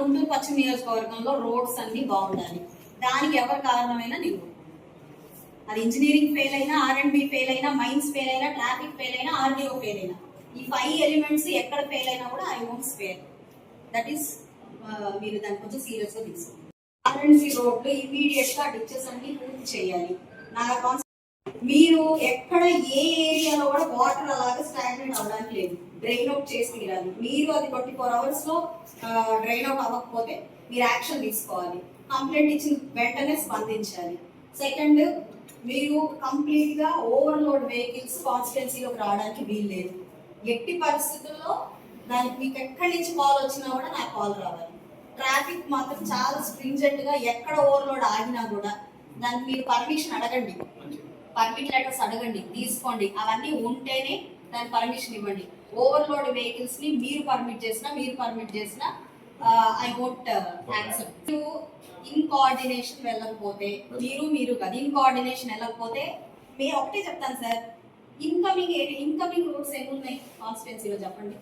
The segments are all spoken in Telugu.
గుంటూరు పశ్చిమ నియోజకవర్గంలో రోడ్స్ అన్ని బాగుండాలి. దానికి ఎవరు కారణమైనా నేను అది ఇంజనీరింగ్ ఫెయిల్ అయినా ఆర్ అండ్ బి ఫెయిల్ అయినా మైన్స్ ఫెయిల్ అయినా ట్రాఫిక్ ఫెయిల్ అయినా ఆర్డీఓ ఫెయిల్ అయినా. ఈ ఫైవ్ ఎలిమెంట్స్ ఎక్కడ ఫెయిల్ అయినా కూడా I won't spare that is మీరు దాన్ని కొంచెం సీరియస్గా తీసుకోండి. ఆర్ అండ్ బి రోడ్లు ఇమీడియట్గా డిచెస్ అన్ని పూర్తి చేయాలి. నా మీరు ఎక్కడ వాటర్ అలాగా స్టాగ్నెంట్ అవ్వడానికి లేదు. డ్రైన్ అవుట్ చేసి తీరాలి. మీరు అది ట్వంటీ ఫోర్ అవర్స్లో డ్రైన్ అవుట్ అవ్వకపోతే మీరు యాక్షన్ తీసుకోవాలి. కంప్లైంట్ ఇచ్చిన వెంటనే స్పందించాలి. సెకండ్ మీరు కంప్లీట్గా ఓవర్లోడ్ వెహికల్స్ కాన్స్టిట్యున్సీలోకి రావడానికి వీలు లేదు. ఎట్టి పరిస్థితుల్లో దానికి మీకు ఎక్కడి నుంచి కాల్ వచ్చినా కూడా నాకు కాల్ రావాలి. ట్రాఫిక్ మాత్రం చాలా స్ట్రింజెంట్గా ఎక్కడ ఓవర్లోడ్ ఆగినా కూడా దానికి మీరు పర్మిషన్ అడగండి. పర్మిట్ లెటర్స్ అడగండి తీసుకోండి. అవన్నీ ఉంటేనే దాని పర్మిషన్ ఇవ్వండి. ఓవర్లోడ్ వెహికల్స్ని మీరు పర్మిట్ చేసినా మీరు పర్మిట్ చేసినా I won't accept in coordination వెళ్ళకపోతే మీరు మీరు కదా. ఇన్ కోఆర్డినేషన్ వెళ్ళకపోతే మీరు ఒకటే చెప్తాను సార్. ఇన్కమింగ్ ఇన్కమింగ్ రోడ్స్ ఎన్ని ఉన్నాయి? కాన్స్టిట్యున్సీలో చెప్పండి.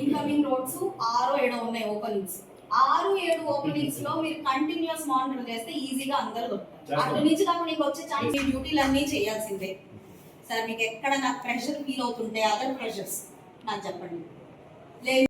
ఇన్కమింగ్ రోడ్స్ ఆరు ఏడు ఉన్నాయి ఓపెనింగ్స్ ఆరు ఏడు ఓపెనింగ్స్లో మీరు కంటిన్యూస్ మానిటర్ చేస్తే ఈజీగా అందరూ అటు నుంచి కాకుండా మీకు వచ్చే ఛాన్స్ మీ డ్యూటీలు అన్నీ చేయాల్సిందే. సార్ మీకు ఎక్కడ నాకు ప్రెషర్ ఫీల్ అవుతుంటే అదర్ ప్రెషర్స్ నాకు చెప్పండి. లేదు